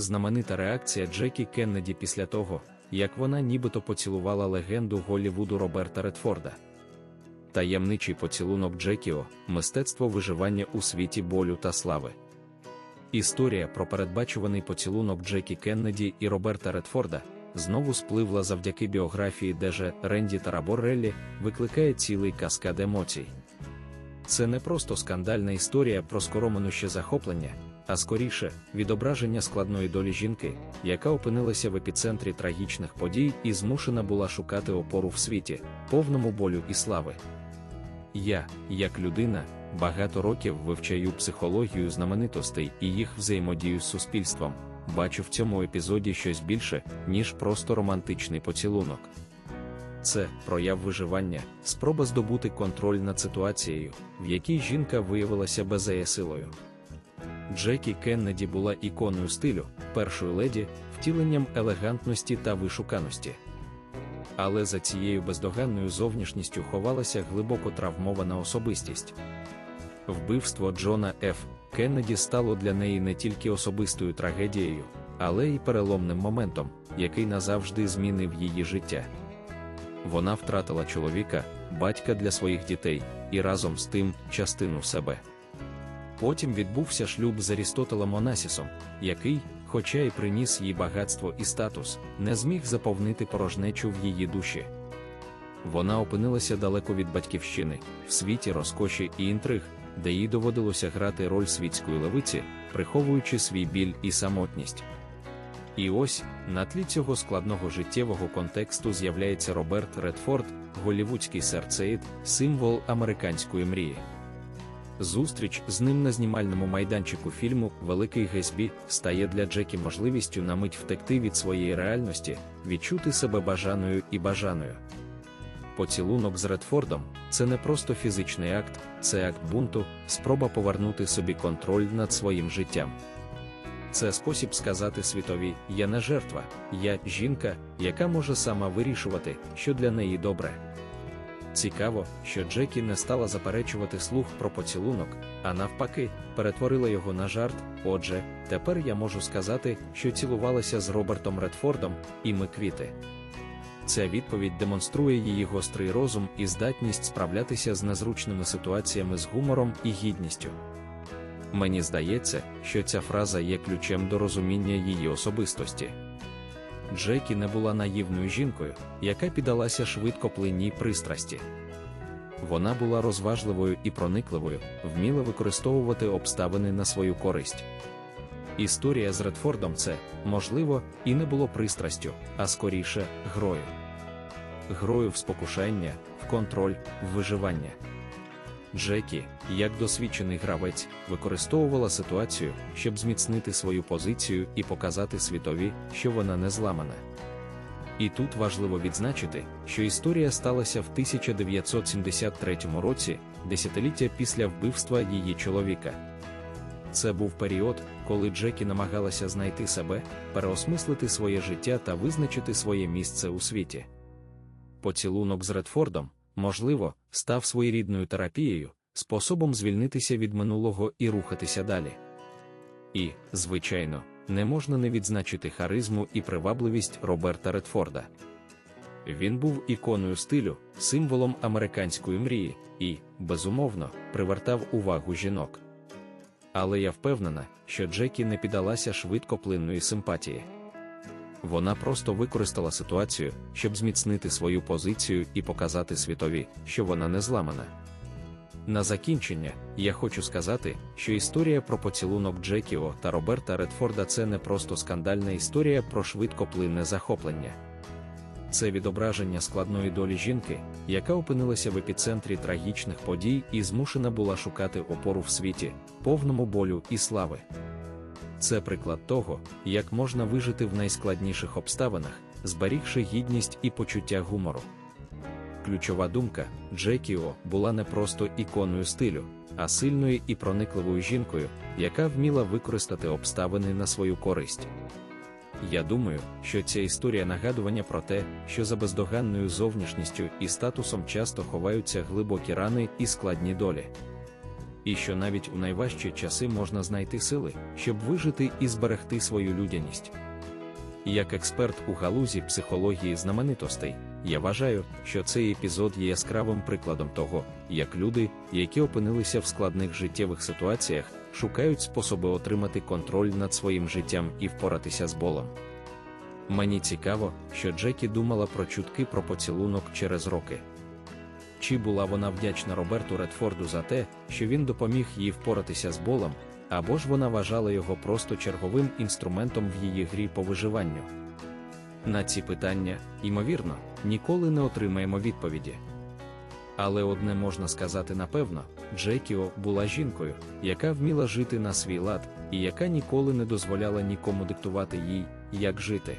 знаменита реакція Джекі Кеннеді після того, як вона нібито поцілувала легенду Голлівуду Роберта Редфорда. Таємничий поцілунок Джекіо мистецтво виживання у світі болю та слави. Історія про передбачуваний поцілунок Джекі Кеннеді і Роберта Редфорда знову спливла завдяки біографії Деже Ренді Тарабореллі, викликає цілий каскад емоцій. Це не просто скандальна історія про скороминуще захоплення, а скоріше відображення складної долі жінки, яка опинилася в епіцентрі трагічних подій і змушена була шукати опору в світі, повному болю і слави. Я, як людина, багато років вивчаю психологію знаменитостей і їх взаємодію з суспільством, бачу в цьому епізоді щось більше, ніж просто романтичний поцілунок. Це прояв виживання, спроба здобути контроль над ситуацією, в якій жінка виявилася беззаєсилою. Джекі Кеннеді була іконою стилю, першою леді, втіленням елегантності та вишуканості. Але за цією бездоганною зовнішністю ховалася глибоко травмована особистість. Вбивство Джона Ф. Кеннеді стало для неї не тільки особистою трагедією, але й переломним моментом, який назавжди змінив її життя. Вона втратила чоловіка, батька для своїх дітей і разом з тим частину себе. Потім відбувся шлюб з Арістотелем Онасісом, який, хоча й приніс їй багатство і статус, не зміг заповнити порожнечу в її душі. Вона опинилася далеко від батьківщини, в світі розкоші і інтриг, де їй доводилося грати роль світської левиці, приховуючи свій біль і самотність. І ось на тлі цього складного життєвого контексту з'являється Роберт Редфорд, голівудський серцеїд, символ американської мрії. Зустріч з ним на знімальному майданчику фільму Великий Гесбі стає для Джекі можливістю на мить втекти від своєї реальності, відчути себе бажаною і бажаною. Поцілунок з Редфордом це не просто фізичний акт, це акт бунту, спроба повернути собі контроль над своїм життям. Це спосіб сказати світові Я не жертва, я жінка, яка може сама вирішувати, що для неї добре. Цікаво, що Джекі не стала заперечувати слух про поцілунок, а навпаки, перетворила його на жарт. Отже, тепер я можу сказати, що цілувалася з Робертом Редфордом, і ми квіти. Ця відповідь демонструє її гострий розум і здатність справлятися з незручними ситуаціями з гумором і гідністю. Мені здається, що ця фраза є ключем до розуміння її особистості. Джекі не була наївною жінкою, яка піддалася швидко плинній пристрасті. Вона була розважливою і проникливою, вміла використовувати обставини на свою користь. Історія з Редфордом це, можливо, і не було пристрастю, а скоріше грою. Грою в спокушання, в контроль, в виживання. Джекі, як досвідчений гравець, використовувала ситуацію, щоб зміцнити свою позицію і показати світові, що вона не зламана. І тут важливо відзначити, що історія сталася в 1973 році, десятиліття після вбивства її чоловіка. Це був період, коли Джекі намагалася знайти себе, переосмислити своє життя та визначити своє місце у світі. Поцілунок з Редфордом, можливо, став своєрідною терапією, способом звільнитися від минулого і рухатися далі. І, звичайно, не можна не відзначити харизму і привабливість Роберта Редфорда. Він був іконою стилю, символом американської мрії і, безумовно, привертав увагу жінок. Але я впевнена, що Джекі не піддалася швидкоплинної симпатії. Вона просто використала ситуацію, щоб зміцнити свою позицію і показати світові, що вона не зламана. На закінчення, я хочу сказати, що історія про поцілунок Джекіо та Роберта Редфорда це не просто скандальна історія про швидкоплинне захоплення. Це відображення складної долі жінки, яка опинилася в епіцентрі трагічних подій і змушена була шукати опору в світі, повному болю і слави. Це приклад того, як можна вижити в найскладніших обставинах, зберігши гідність і почуття гумору. Ключова думка Джекіо була не просто іконою стилю, а сильною і проникливою жінкою, яка вміла використати обставини на свою користь. Я думаю, що ця історія нагадування про те, що за бездоганною зовнішністю і статусом часто ховаються глибокі рани і складні долі. І що навіть у найважчі часи можна знайти сили, щоб вижити і зберегти свою людяність. Як експерт у галузі психології знаменитостей, я вважаю, що цей епізод є яскравим прикладом того, як люди, які опинилися в складних життєвих ситуаціях, шукають способи отримати контроль над своїм життям і впоратися з болем. Мені цікаво, що Джекі думала про чутки про поцілунок через роки. Чи була вона вдячна Роберту Редфорду за те, що він допоміг їй впоратися з болем, або ж вона вважала його просто черговим інструментом в її грі по виживанню? На ці питання, ймовірно, ніколи не отримаємо відповіді. Але одне можна сказати напевно: Джекіо була жінкою, яка вміла жити на свій лад, і яка ніколи не дозволяла нікому диктувати їй, як жити.